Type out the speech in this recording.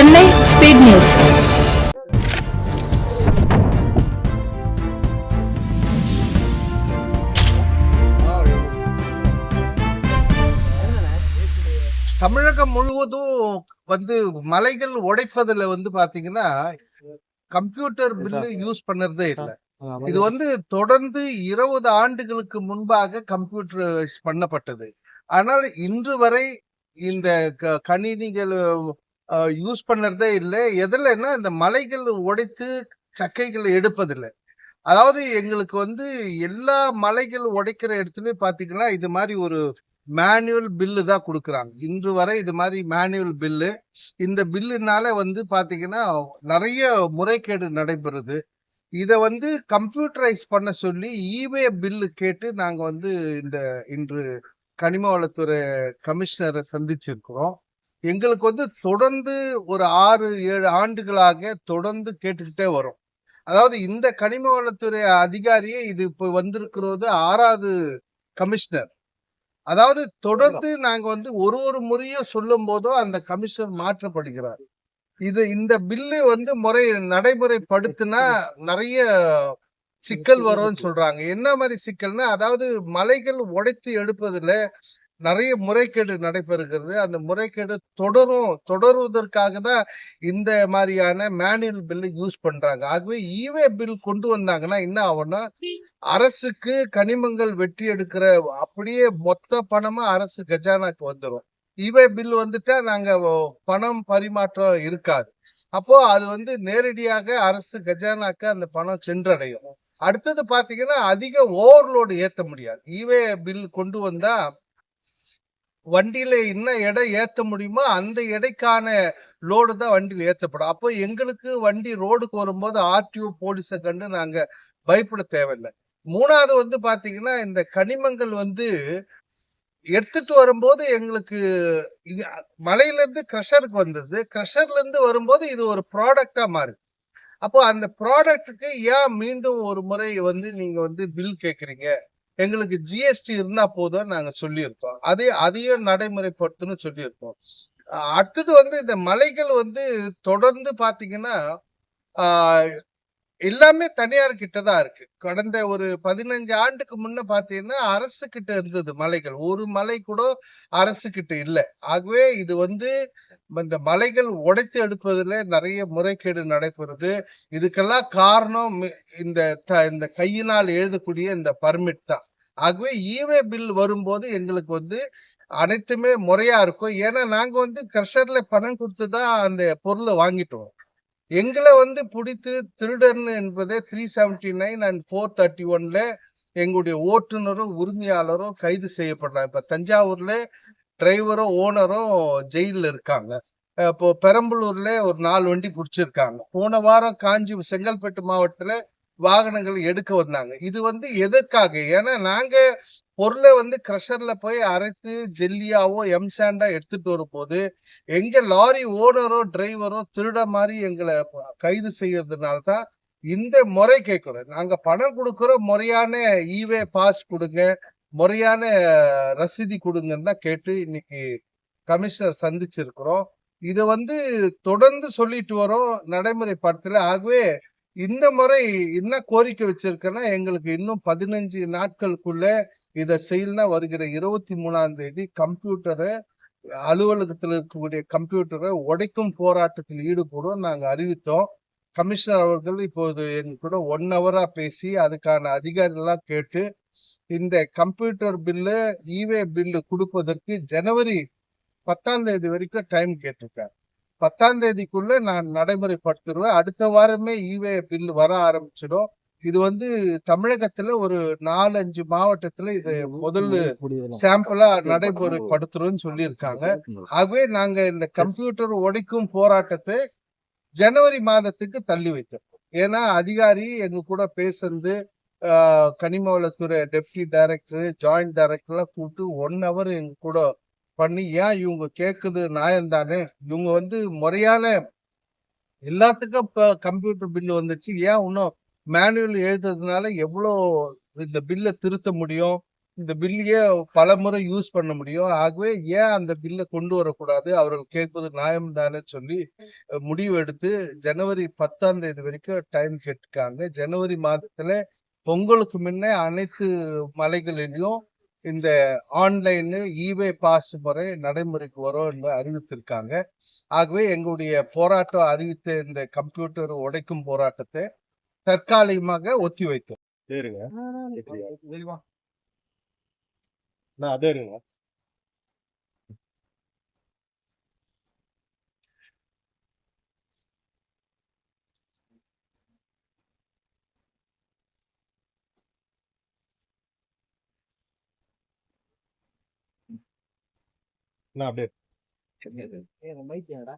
Chennai speed news. தமிழகம் முழுவதும் வந்து மலைகள் உடைப்பதுல வந்து பாத்தீங்கன்னா கம்ப்யூட்டர் பில்லு யூஸ் பண்ணறதே இல்லை. இது வந்து தொடர்ந்து இருபது ஆண்டுகளுக்கு முன்பாக கம்ப்யூட்டரைஸ் பண்ணப்பட்டது. ஆனால் இன்று வரை இந்த க- கணினிகள் யூஸ் பண்ணுறதே இல்லை. எதுலன்னா இந்த மலைகள் உடைத்து சக்கைகளை எடுப்பதில்லை. அதாவது எங்களுக்கு வந்து எல்லா மலைகள் உடைக்கிற இடத்துலையும் பார்த்தீங்கன்னா இது மாதிரி ஒரு மேனுவல் பில்லு தான் கொடுக்குறாங்க. இன்று வரை இது மாதிரி மேனுவல் பில்லு. இந்த பில்லுனால வந்து பார்த்தீங்கன்னா நிறைய முறைகேடு நடைபெறுது. இதை வந்து கம்ப்யூட்டரைஸ் பண்ண சொல்லி இவே பில்லு கேட்டு நாங்கள் வந்து இந்த இன்று கனிம வளத்துறை கமிஷனரை சந்திச்சிருக்கிறோம். எங்களுக்கு வந்து தொடர்ந்து ஒரு ஆறு ஏழு ஆண்டுகளாக தொடர்ந்து கேட்டுக்கிட்டே வரும். அதாவது இந்த கனிம வளத்துறை அதிகாரியே இது இப்போ வந்திருக்கிறது ஆறாவது கமிஷனர். அதாவது தொடர்ந்து நாங்க வந்து ஒரு ஒரு முறையும் சொல்லும் போதோ அந்த கமிஷனர் மாற்றப்படுகிறார். இது இந்த பில்லு வந்து முறை நடைமுறைப்படுத்தினா நிறைய சிக்கல் வரும்னு சொல்றாங்க. என்ன மாதிரி சிக்கல்னா அதாவது மலைகள் உடைத்து எடுப்பதுல நிறைய முறைகேடு நடைபெறுகிறது. அந்த முறைகேடு தொடரும் தொடருவதற்காக தான் இந்த மாதிரியான மேனுவல் பில்லு யூஸ் பண்றாங்க. ஆகவே ஈவே பில் கொண்டு வந்தாங்கன்னா என்ன ஆகும்னா அரசுக்கு கனிமங்கள் வெட்டி எடுக்கிற அப்படியே மொத்த பணமா அரசு கஜானாக்கு வந்துடும் ஈவே பில் வந்துட்டா நாங்க பணம் பரிமாற்றம் இருக்காது. அப்போ அது வந்து நேரடியாக அரசு கஜானாக்கு அந்த பணம் சென்றடையும். அடுத்தது பாத்தீங்கன்னா அதிக ஓவர்லோடு ஏற்ற முடியாது. ஈவே பில் கொண்டு வந்தா வண்டியில என்ன எடை ஏத்த முடியுமோ அந்த எடைக்கான லோடு தான் வண்டியில் ஏத்தப்படும். அப்போ எங்களுக்கு வண்டி ரோடுக்கு வரும்போது ஆர்டிஓ போலீஸை கண்டு நாங்க பயப்பட தேவையில்லை. மூணாவது வந்து பாத்தீங்கன்னா இந்த கனிமங்கள் வந்து எடுத்துட்டு வரும்போது எங்களுக்கு இது மலையில இருந்து கிரஷருக்கு வந்தது. கிரஷர்ல இருந்து வரும்போது இது ஒரு ப்ராடக்டா மாறுது. அப்போ அந்த ப்ராடக்ட்டுக்கு ஏன் மீண்டும் ஒரு முறை வந்து நீங்க வந்து பில் கேக்குறீங்க? எங்களுக்கு ஜிஎஸ்டி இருந்தா போதும் நாங்க சொல்லியிருக்கோம். அதே அதையும் நடைமுறைப்படுத்தணும் சொல்லியிருக்கோம். அடுத்தது வந்து இந்த மலைகள் வந்து தொடர்ந்து பாத்தீங்கன்னா எல்லாமே தனியார் கிட்ட தான் இருக்கு. கடந்த ஒரு பதினஞ்சு ஆண்டுக்கு முன்ன பாத்தீங்கன்னா அரசு கிட்ட இருந்தது மலைகள். ஒரு மலை கூட அரசு கிட்ட இல்லை. ஆகவே இது வந்து இந்த மலைகள் உடைத்து எடுப்பதில் நிறைய முறைகேடு நடைபெறுது. இதுக்கெல்லாம் காரணம் இந்த த- இந்த கையினால் எழுதக்கூடிய இந்த பர்மிட் தான். ஆகவே ஈவே பில் வரும்போது எங்களுக்கு வந்து அனைத்துமே முறையா இருக்கும். ஏன்னா நாங்க வந்து கிரஷர்ல பணம் கொடுத்து தான் அந்த பொருளை வாங்கிட்டோம். எங்களை வந்து பிடித்து திருடர்னு என்பதே three seventy nine and four thirty ஒன்ல எங்களுடைய ஓட்டுநரும் உரிமையாளரும் கைது செய்யப்படுறாங்க. இப்ப தஞ்சாவூர்ல டிரைவரும் ஓனரும் ஜெயிலில் இருக்காங்க. இப்போ பெரம்பலூர்ல ஒரு நாலு வண்டி பிடிச்சிருக்காங்க. போன வாரம் காஞ்சி செங்கல்பட்டு மாவட்டத்துல வாகனங்கள் எடுக்க வந்தாங்க. இது வந்து எதற்காக? ஏன்னா நாங்க பொருளை வந்து கிரஷர்ல போய் அரைத்து ஜெல்லியாவோ எம்சாண்டா எடுத்துட்டு வரும்போது எங்க லாரி ஓனரோ டிரைவரோ திருட மாதிரி எங்களை கைது செய்யறதுனால தான் இந்த முறை கேட்கிறோம். நாங்க பணம் கொடுக்குற முறையான ஈவே பாஸ் கொடுங்க முறையான ரசீதி கொடுங்கன்னு தான் கேட்டு இன்னைக்கு கமிஷனர் சந்திச்சிருக்கிறோம். இதை வந்து தொடர்ந்து சொல்லிட்டு வரோம் நடைமுறைப்படுத்தல. ஆகவே இந்த முறை என்ன கோரிக்கை வச்சிருக்கேன்னா எங்களுக்கு இன்னும் பதினஞ்சு நாட்களுக்குள்ள இதை செய்யலாம் வருகிற இருபத்தி மூணாம் தேதி கம்ப்யூட்டரை அலுவலகத்தில் இருக்கக்கூடிய கம்ப்யூட்டரை உடைக்கும் போராட்டத்தில் ஈடுபடும் நாங்கள் அறிவித்தோம். கமிஷனர் அவர்கள் இப்போது எங்க கூட ஒன் ஹவரா பேசி அதுக்கான அதிகாரிகள்லாம் கேட்டு இந்த கம்ப்யூட்டர் பில்லு இவே பில்லு கொடுப்பதற்கு ஜனவரி பத்தாம் தேதி வரைக்கும் டைம் கேட்டிருக்காரு. பத்தாம் தேதிக்குள்ள நான் நடைமுறைப்படுத்திடுவேன். அடுத்த வாரமே இவே பில் வர ஆரம்பிச்சிடும். இது வந்து தமிழகத்துல ஒரு நாலு அஞ்சு மாவட்டத்துல இது முதல்ல சாம்பிளா நடைமுறைப்படுத்துறோம்னு சொல்லியிருக்காங்க. ஆகவே நாங்க இந்த கம்ப்யூட்டர் உடைக்கும் போராட்டத்தை ஜனவரி மாதத்துக்கு தள்ளி வைத்தோம். ஏன்னா அதிகாரி எங்க கூட பேசுறது கனிம வளத்துறை டெப்டி டைரக்டர் ஜாயிண்ட் டைரக்டர்லாம் கூப்பிட்டு ஒன் ஹவர் எங்க கூட பண்ணி ஏன் இவங்க கேட்குது நியாயம் தானே இவங்க வந்து முறையான எல்லாத்துக்கும் இப்போ கம்ப்யூட்டர் பில்லு வந்துச்சு. ஏன் இன்னும் மேனுவல் எழுதுறதுனால எவ்வளோ இந்த பில்லை திருத்த முடியும்? இந்த பில்லையே பல முறை யூஸ் பண்ண முடியும். ஆகவே ஏன் அந்த பில்லை கொண்டு வரக்கூடாது? அவர்கள் கேட்பது நியாயம் தானே சொல்லி முடிவு எடுத்து ஜனவரி பத்தாம் தேதி வரைக்கும் டைம் கேட்டிருக்காங்க. ஜனவரி மாதத்துல பொங்கலுக்கு முன்னே அனைத்து மலைகளிலையும் இந்த ஆன்லைன் இவே பாஸ் முறை நடைமுறைக்கு வரும் என்று அறிவித்திருக்காங்க. ஆகவே எங்களுடைய போராட்டம் அறிவித்த இந்த கம்ப்யூட்டர் உடைக்கும் போராட்டத்தை தற்காலிகமாக ஒத்தி வைத்தோம் சரிங்க நான் அதே இருங்க நான் அப்படியே மைத்தியாடா